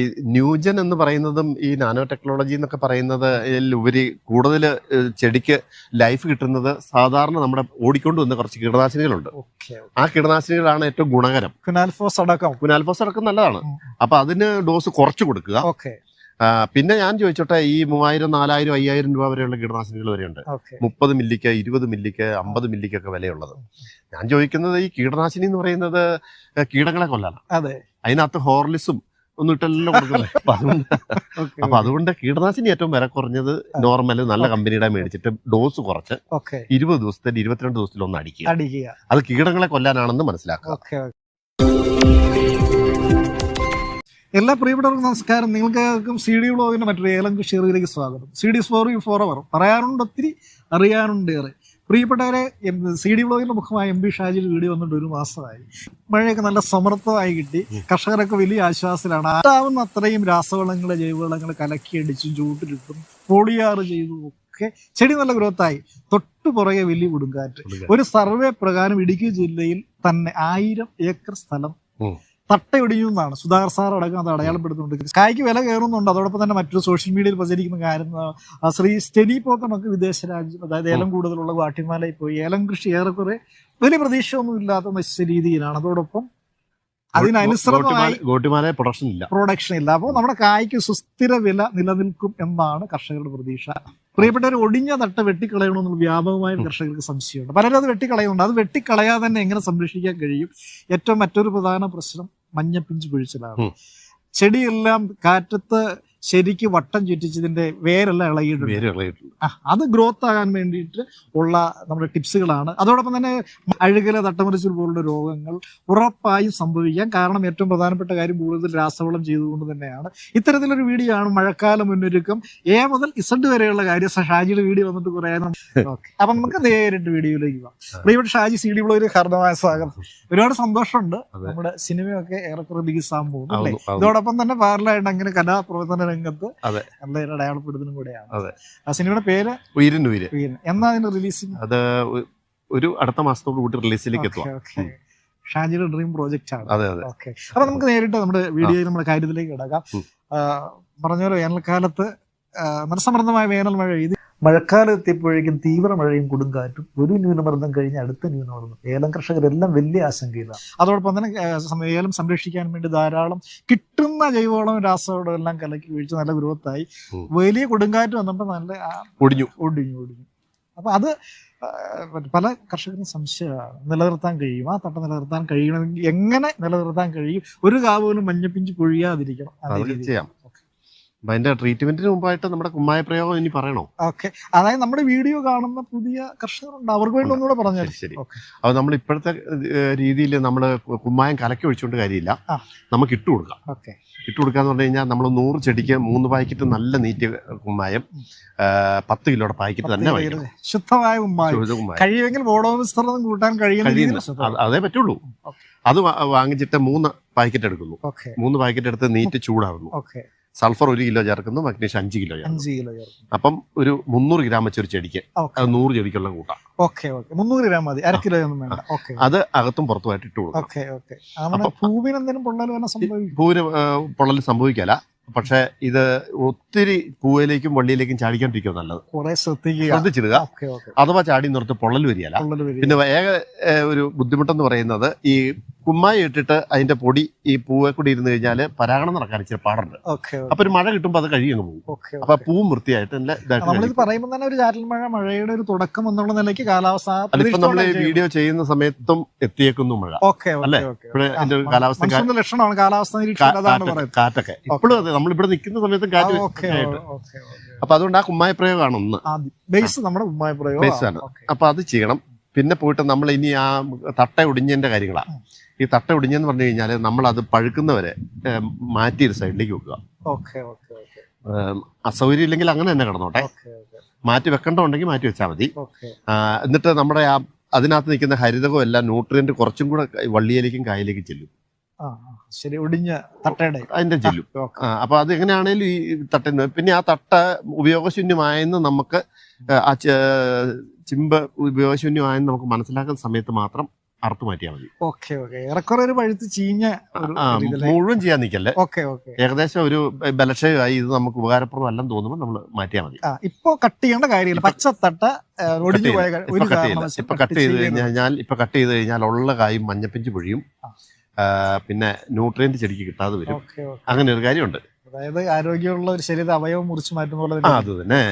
ഈ ന്യൂജൻ എന്ന് പറയുന്നതും ഈ നാനോ ടെക്നോളജി എന്നൊക്കെ പറയുന്നത് ഉപരി കൂടുതൽ ചെടിക്ക് ലൈഫ് കിട്ടുന്നത് സാധാരണ നമ്മുടെ ഓടിക്കൊണ്ട് വന്ന കുറച്ച് കീടനാശിനികളുണ്ട്. ആ കീടനാശിനികളാണ് ഏറ്റവും ഗുണകരം. കുനാൽഫോസ് അടക്കം. കുനാൽഫോസ് അടക്കം നല്ലതാണ്. അപ്പൊ അതിന് ഡോസ് കുറച്ച് കൊടുക്കുക. ഓക്കെ. പിന്നെ ഞാൻ ചോദിച്ചോട്ടെ ഈ മൂവായിരം നാലായിരം അയ്യായിരം രൂപ വരെയുള്ള കീടനാശിനികൾ വരെയുണ്ട്. മുപ്പത് മില്ലിക്ക് ഇരുപത് മില്ലിക്ക് അമ്പത് മില്ലിക്കൊക്കെ വിലയുള്ളത്. ഞാൻ ചോദിക്കുന്നത് ഈ കീടനാശിനി എന്ന് പറയുന്നത് കീടങ്ങളെ കൊല്ലാണ് അതെ. അതിനകത്ത് ഹോർലിസും ഒന്നും ഇട്ടല്ലോ കൊടുക്കുന്നത്. അപ്പൊ അതുകൊണ്ട് അപ്പൊ അതുകൊണ്ട് കീടനാശിനി ഏറ്റവും വില കുറഞ്ഞത് നോർമൽ നല്ല കമ്പനിയുടെ മേടിച്ചിട്ട് ഡോസ് കുറച്ച് ഇരുപത് ദിവസത്തിൽ ഇരുപത്തിരണ്ട് ദിവസത്തിൽ ഒന്ന് അടിക്കുക. അത് കീടങ്ങളെ കൊല്ലാനാണെന്ന് മനസ്സിലാക്കുക. എല്ലാ പ്രിയപ്പെട്ടവർക്കും നമസ്കാരം. നിങ്ങൾക്കും സി ഡി ബ്ലോഗിന്റെ മറ്റൊരു ഏലം കൃഷിയിലേക്ക് സ്വാഗതം. സി ഡി ഫോർ ഫോർ അവർ. പറയാറുണ്ട് ഒത്തിരി അറിയാറുണ്ട് ഏറെ. പ്രിയപ്പെട്ടവരെ സി ഡി ബ്ലോഗിന്റെ മുഖമായ എം ബി ഷാജിൽ വീഡിയോ വന്നിട്ട് ഒരു മാസമായി. മഴയൊക്കെ നല്ല സമർത്ഥമായി കിട്ടി. കർഷകരൊക്കെ വലിയ ആശ്വാസത്തിലാണ്. ആട്ടാവുന്ന അത്രയും രാസവളങ്ങൾ ജൈവവളങ്ങൾ കലക്കിയടിച്ചും ചൂട്ടിലിട്ടും പോളിയാറ് ചെയ്തു ഒക്കെ ചെടി നല്ല ഗ്രോത്തായി. തൊട്ടു പുറകെ വലിയ കൊടുങ്കാറ്റ്. ഒരു സർവേ പ്രകാരം ഇടുക്കി ജില്ലയിൽ തന്നെ ആയിരം ഏക്കർ സ്ഥലം. തട്ടയൊടിഞ്ഞു എന്നാണ് സുധാകർ സാർ അടക്കം അത് അടയാളപ്പെടുത്തുന്നുണ്ട്. കായ്ക്ക് വില കയറുന്നുണ്ട്. അതോടൊപ്പം തന്നെ മറ്റൊരു സോഷ്യൽ മീഡിയയിൽ പ്രചരിക്കുന്ന കാര്യം ശ്രീ സ്റ്റെനി പോത്തനൊക്കെ വിദേശ രാജ്യം അതായത് ഏലം കൂടുതലുള്ള വാട്ടിമാലയിൽ പോയി ഏലം കൃഷി ഏറെക്കുറെ വലിയ പ്രതീക്ഷയൊന്നും ഇല്ലാത്ത നശിച്ച രീതിയിലാണ്. അതോടൊപ്പം അതിനനുസൃതമായി പ്രൊഡക്ഷൻ ഇല്ല. അപ്പോൾ നമ്മുടെ കായ്ക്ക് സുസ്ഥിര വില നിലനിൽക്കും എന്നാണ് കർഷകരുടെ പ്രതീക്ഷ. പ്രിയപ്പെട്ടവർ ഒടിഞ്ഞ തട്ട വെട്ടിക്കളയണമെന്നുള്ള വ്യാപകമായ കർഷകർക്ക് സംശയമുണ്ട്. പലരും അത് വെട്ടിക്കളയുന്നുണ്ട്. അത് വെട്ടിക്കളയാതെ തന്നെ എങ്ങനെ സംരക്ഷിക്കാൻ കഴിയും? ഏറ്റവും മറ്റൊരു പ്രധാന പ്രശ്നം മഞ്ഞപ്പിഞ്ച് പിഴിച്ചിലാണ്. ചെടിയെല്ലാം കാറ്റത്ത് ശരിക്ക് വട്ടം ചുറ്റിച്ചതിന്റെ വേരെല്ലാം ഇളകിയിട്ടുണ്ട്. അത് ഗ്രോത്ത് ആകാൻ വേണ്ടിയിട്ട് ഉള്ള നമ്മുടെ ടിപ്സുകളാണ്. അതോടൊപ്പം തന്നെ അഴുകല തട്ടമറിച്ചിൽ പോലുള്ള രോഗങ്ങൾ ഉറപ്പായും സംഭവിക്കാം. കാരണം ഏറ്റവും പ്രധാനപ്പെട്ട കാര്യം കൂടുതൽ രാസവളം ചെയ്തുകൊണ്ട് തന്നെയാണ്. ഇത്തരത്തിലൊരു വീഡിയോ ആണ് മഴക്കാല മുന്നൊരുക്കം. എ മുതൽ ഇസഡ് വരെയുള്ള കാര്യം ഷാജിയുടെ വീഡിയോ വന്നിട്ട് കുറേ അപ്പൊ നമുക്ക് നേരിട്ട് വീഡിയോയിലേക്ക് പോകാം. പ്രിയപ്പെട്ട ഷാജി സി ഡി ബ്ലോഗിൽ ഹർദമായ സ്വാഗതം. ഒരുപാട് സന്തോഷമുണ്ട്. നമ്മുടെ സിനിമയൊക്കെ ഏറെക്കുറെ റിലീസ് ആകാൻ പോകുന്നു. ഇതോടൊപ്പം തന്നെ പാരലായിട്ട് അങ്ങനെ കലാപ്രവർത്തന രംഗത്ത്. നല്ലൊരു അടയാളപ്പെടുത്തലും കൂടെയാണ്. ആ സിനിമയുടെ പേര്? ഉയരൻ ഉയര്. വീരൻ. എന്നാ അതിന്റെ റിലീസിങ് അത് ഒരു അടുത്ത മാസത്തോട് കൂടി റിലീസിലേക്ക് എത്തുക ഷാജിയുടെ ഡ്രീം പ്രോജക്റ്റ് ആണ്. അപ്പൊ നമുക്ക് നേരിട്ട് നമ്മുടെ വീഡിയോയിൽ നമ്മുടെ കാര്യത്തിലേക്ക് കിടക്കാം. പറഞ്ഞ പോലെ വേനൽക്കാലത്ത് ആ, മനസ്സമൃദ്ധമായ വേനൽ മഴ ഇത് മഴക്കാലം എത്തിയപ്പോഴേക്കും തീവ്ര മഴയും കൊടുങ്കാറ്റും ഒരു ന്യൂനമർദ്ദം കഴിഞ്ഞ് അടുത്ത ന്യൂനമർദ്ദം. ഏലം കർഷകരെല്ലാം വലിയ ആശങ്കയിലാണ്. അതോടൊപ്പം തന്നെ ഏലം സംരക്ഷിക്കാൻ വേണ്ടി ധാരാളം കിട്ടുന്ന ജൈവവളം രാസവളം എല്ലാം കലക്കി വീഴ്ച നല്ല ഗ്രോത്തായി. വലിയ കൊടുങ്കാറ്റ് വന്നപ്പോൾ നല്ല ഒടിഞ്ഞു. ഒടിഞ്ഞു ഒടിഞ്ഞു. അപ്പൊ അത് പല കർഷകരും സംശയമാണ്. നിലനിർത്താൻ കഴിയും. ആ തട്ട നിലനിർത്താൻ കഴിയണമെങ്കിൽ എങ്ങനെ നിലനിർത്താൻ കഴിയും? ഒരു കാവ് പോലും മഞ്ഞപ്പിഞ്ച് പൊഴിയാതിരിക്കണം. അതേ ചെയ്യാം. അപ്പൊ അതിന്റെ ട്രീറ്റ്മെന്റിന് മുമ്പായിട്ട് നമ്മുടെ കുമ്മായ പ്രയോഗം ഇനി പറയണോ? ഓക്കെ. അതായത് നമ്മുടെ വീഡിയോ കാണുന്ന പുതിയ കർഷകരുണ്ട്. അവർക്ക് വേണ്ടി ഒന്നുകൂടെ പറഞ്ഞാൽ ശരി അപ്പൊ നമ്മൾ ഇപ്പോഴത്തെ രീതിയിൽ നമ്മൾ കുമ്മായം കലക്കി ഒഴിച്ചുകൊണ്ട് കാര്യമില്ല. നമുക്ക് ഇട്ട് കൊടുക്കാം. ഓക്കെ. ഇട്ട് കൊടുക്കാന്ന് പറഞ്ഞു കഴിഞ്ഞാൽ നമ്മൾ നൂറ് ചെടിക്ക് മൂന്ന് പാക്കറ്റ് നല്ല നീറ്റ് കുമ്മായം പത്ത് കിലോയുടെ പാക്കറ്റ് തന്നെ ശുദ്ധമായ കുമ്മായം. കഴിയുമെങ്കിൽ ബോഡോ കൂട്ടാൻ കഴിയുന്ന. അത് പറ്റുള്ളൂ. അത് വാങ്ങിച്ചിട്ട് മൂന്ന് പാക്കറ്റ് എടുക്കുന്നു. മൂന്ന് പാക്കറ്റ് എടുത്ത് നീറ്റ് ചൂടാകുന്നു സൾഫർ ഒരു കിലോ ചേർക്കുന്നു മഗ്നീഷ്യം അഞ്ച് കിലോ അഞ്ച് കിലോ ചേർക്കും അപ്പം ഒരു മുന്നൂറ് ഗ്രാം വെച്ച് ഒരു ചെടിക്ക് അത് നൂറ് ചെടിക്കുള്ള കൂട്ടാം ഓക്കെ ഓക്കെ. മുന്നൂറ് ഗ്രാം മതി. അര കിലോ ഒന്നും വേണ്ട. ഓക്കെ. അത് അകത്തും പുറത്തുമായിട്ട് ഇട്ട് കൊടുക്കും ഓക്കെ ഓക്കെ. പൂവിന് എന്തെങ്കിലും പൊള്ളൽ പൂവിന് പൊള്ളൽ സംഭവിക്കല പക്ഷെ ഇത് ഒത്തിരി പൂവയിലേക്കും വള്ളിയിലേക്കും ചാടിക്കാണ്ടിരിക്കും നല്ലത്. ശ്രദ്ധിച്ചിടുക. അഥവാ ചാടി നിർത്ത് പൊള്ളൽ വരികയല്ല. പിന്നെ ഏക ഒരു ബുദ്ധിമുട്ടെന്ന് പറയുന്നത് ഈ കുമ്മായി ഇട്ടിട്ട് അതിന്റെ പൊടി ഈ പൂവെ കൂടി ഇരുന്ന് കഴിഞ്ഞാൽ പരാഗണം നടക്കാൻ ഇച്ചിരി പാടുണ്ട്. അപ്പൊ ഒരു മഴ കിട്ടുമ്പോൾ അത് കഴിയങ്ങ് പോകും. അപ്പൊ പൂവും വൃത്തിയായിട്ട് നല്ല ഇതായിട്ട് പറയുമ്പോൾ തന്നെ ഒരു ചാറ്റൽ മഴ മഴയുടെ ഒരു തുടക്കം എന്നുള്ള നിലയ്ക്ക് കാലാവസ്ഥ അതിപ്പോ നമ്മൾ ഈ വീഡിയോ ചെയ്യുന്ന സമയത്തും എത്തിയേക്കുന്നു മഴ. അല്ലേ? ഇപ്പോഴേ അതിന്റെ ഒരു കാലാവസ്ഥ ലക്ഷണമാണ് കാലാവസ്ഥ കാറ്റൊക്കെ. ഇപ്പോഴും അതെ നമ്മളിവിടെ നിൽക്കുന്ന സമയത്തും കാറ്റ് ആയിട്ട്. അപ്പൊ അതുകൊണ്ട് ആ കുമ്മായ പ്രയോഗമാണ് ഒന്ന് ബേസ് നമ്മുടെ ഉമ്മായ Base ആണ്. അപ്പൊ അത് ചെയ്യണം. പിന്നെ പോയിട്ട് നമ്മൾ ഇനി ആ തട്ട ഒടിഞ്ഞതിന്റെ കാര്യങ്ങളാണ്. ഈ തട്ട ഒടിഞ്ഞെന്ന് പറഞ്ഞു കഴിഞ്ഞാൽ നമ്മൾ അത് പഴുക്കുന്നവരെ മാറ്റി ഒരു സൈഡിലേക്ക് വെക്കുക. അസൗകര്യം ഇല്ലെങ്കിൽ അങ്ങനെ തന്നെ കിടന്നോട്ടെ. മാറ്റി വെക്കണ്ടോണ്ടെങ്കിൽ മാറ്റി വെച്ചാൽ മതി. എന്നിട്ട് നമ്മുടെ ആ അതിനകത്ത് നിൽക്കുന്ന ഹരിതകം എല്ലാം ന്യൂട്രിയന്റ് കുറച്ചും കൂടെ വള്ളിയിലേക്കും കായലേക്കും ചെല്ലും. ശരി ഒടിഞ്ഞ തട്ടയുടെ. അതിന്റെ ചെല്ലും. അപ്പൊ അത് എങ്ങനെയാണേലും ഈ തട്ട പിന്നെ ആ തട്ട ഉപയോഗശൂന്യമായെന്ന് നമുക്ക് ആ ചിമ്പ് ഉപയോഗശൂന്യമായെന്ന് നമുക്ക് മനസ്സിലാക്കുന്ന സമയത്ത് മാത്രം അറുത്തു മാറ്റിയാൽ മതി. Okay okay. ഏറെക്കുറെ ഒരു പഴുത്ത് ചീഞ്ഞ മുഴുവൻ ചെയ്യാൻ നിൽക്കല്ലേ ഓക്കെ ഓക്കെ. ഏകദേശം ഒരു ബലക്ഷയമായി ഇത് നമുക്ക് ഉപകാരപ്രദമല്ലെന്ന് തോന്നുമ്പോൾ നമ്മൾ മാറ്റിയാൽ മതി. ഇപ്പൊ കട്ട് ചെയ്യേണ്ട കാര്യമില്ല. പച്ചത്തട്ട ഒടിഞ്ഞു പോയ ഇപ്പൊ കട്ട് ചെയ്ത് കഴിഞ്ഞാൽ ഇപ്പൊ കട്ട് ചെയ്ത് കഴിഞ്ഞാൽ ഉള്ള കായും മഞ്ഞപ്പിഞ്ച് പൊഴിയും. പിന്നെ ന്യൂട്രിയന്റ് ചെടിക്ക് കിട്ടാതെ വരും. അങ്ങനെ ഒരു കാര്യമുണ്ട്. അതായത് ആരോഗ്യമുള്ള ഒരു ശരീര അവയവം മുറിച്ച് മാറ്റുന്ന പോലെ അത് തന്നെ.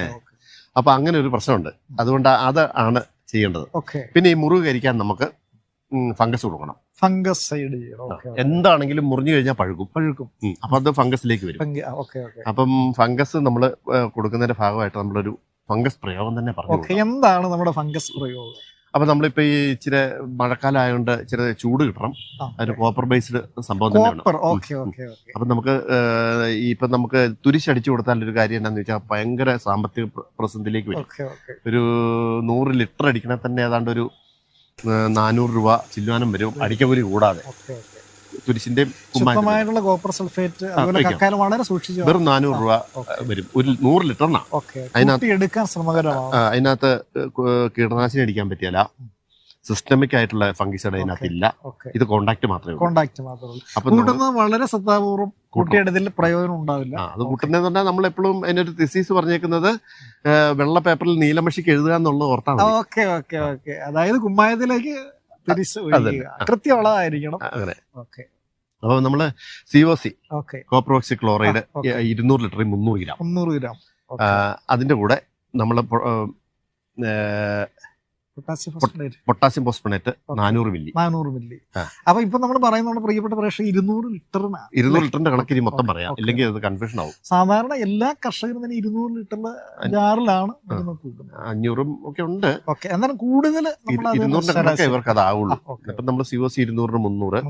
അപ്പൊ അങ്ങനെ ഒരു പ്രശ്നമുണ്ട്. അതുകൊണ്ട് അത് ആണ് ചെയ്യേണ്ടത്. പിന്നെ ഈ മുറിവ് കരിക്കാൻ നമുക്ക് ഫംഗസ് കൊടുക്കണം. ഫംഗസ് സൈഡ് എന്താണെങ്കിലും മുറിഞ്ഞു കഴിഞ്ഞാൽ പഴുക്കും. പഴുക്കും. അപ്പൊ അത് ഫംഗസിലേക്ക് വരും. അപ്പം ഫംഗസ് നമ്മൾ കൊടുക്കുന്നതിന്റെ ഭാഗമായിട്ട് നമ്മളൊരു ഫംഗസ് പ്രയോഗം തന്നെ പറഞ്ഞു എന്താണ് നമ്മുടെ ഫംഗസ് പ്രയോഗം? അപ്പൊ നമ്മളിപ്പോ ഈ ഇച്ചിരി മഴക്കാലം ആയതുകൊണ്ട് ഇച്ചിരി ചൂട് കിട്ടണം. അതിന് കോപ്പർ ബേസ്ഡ് സംഭവം തന്നെയാണ് അപ്പൊ നമുക്ക് ഇപ്പൊ നമുക്ക് തുരിശടിച്ചു കൊടുത്താൽ ഒരു കാര്യം എന്താന്ന് വെച്ചാൽ ഭയങ്കര സാമ്പത്തിക പ്ര- പ്രതിസന്ധിയിലേക്ക് വരും. ഒരു നൂറ് ലിറ്റർ അടിക്കണ തന്നെ ഏതാണ്ട് ഒരു നാനൂറ് രൂപ ചില്ലുവാനം വരും. അടിക്കപുരി കൂടാതെ. ഓക്കെ ശുദ്ധമായിട്ടുള്ള കോപ്പർ സൾഫേറ്റ് അതുപോലെ. കക്കാലം വളരെ സൂക്ഷിച്ചു വെറും നാനൂറ് രൂപ വരും. ഒരു നൂറ് ലിറ്റർ അതിനകത്ത് എടുക്കാൻ ശ്രമകരമാണ് അതിനകത്ത് കീടനാശിനി അടിക്കാൻ പറ്റിയല്ല. സിസ്റ്റമിക് ആയിട്ടുള്ള ഫംഗിസൈഡ് അതിനകത്ത് ഇല്ല. ഇത് കോണ്ടാക്ട് മാത്രമേ കോണ്ടാക്ട് മാത്രമേ കൂട്ടുന്നത് വളരെ ശ്രദ്ധാപൂർവം കൂട്ടിയെടുത്തിൽ പ്രയോജനം ഉണ്ടാവില്ല. അത് കൂട്ടുന്നതെന്ന് പറഞ്ഞാൽ നമ്മൾ എപ്പോഴും അതിനൊരു ഡിസീസ് പറഞ്ഞേക്കുന്നത് വെള്ള പേപ്പറിൽ നീലമഷിക്ക് എഴുതുക എന്നുള്ളത് ഓർത്താണ്. Okay okay okay. അതായത് കുമ്മായത്തിലേക്ക് തിരിച്ച്. ഒഴിയുക കൃത്യമുള്ളതായിരിക്കണം അങ്ങനെ. ഓക്കെ. നമ്മൾ C O C copper oxy chloride. ഇരുന്നൂറ് ലിറ്ററിൽ മുന്നൂറ് ഗ്രാം. മുന്നൂറ് ഗ്രാം. അതിന്റെ കൂടെ നമ്മൾ പൊട്ടാസ്യം ഫോസ്ഫണേറ്റ് നാനൂറ് മില്ലി. നാനൂറ് മില്ലി. അപ്പൊ ഇപ്പൊ നമ്മൾ പറയുന്ന നമ്മുടെ പ്രിയപ്പെട്ട പ്രേക്ഷകർ ഇരുന്നൂറ് ലിറ്ററിനാണ് ഇരുന്നൂറ് ലിറ്ററിന്റെ കണക്കിന് മൊത്തം പറയാം. okay. ഇല്ലെങ്കിൽ അത് കൺഫ്യൂഷൻ ആവും. സാധാരണ എല്ലാ കർഷകരും തന്നെ ഇരുന്നൂറ് ലിറ്ററിന്റെ ജാറിലാണ് അഞ്ഞൂറും ഒക്കെ ഉണ്ട്. ഓക്കെ എന്നാലും കൂടുതൽ ഇരു- ഇരുന്നൂറിന്റെ കണക്ക് ഇവർക്ക് അതാവുള്ളൂ. ഇപ്പൊ നമ്മൾ സി ഒ സി ഇരുന്നൂറിന് മുന്നൂറ്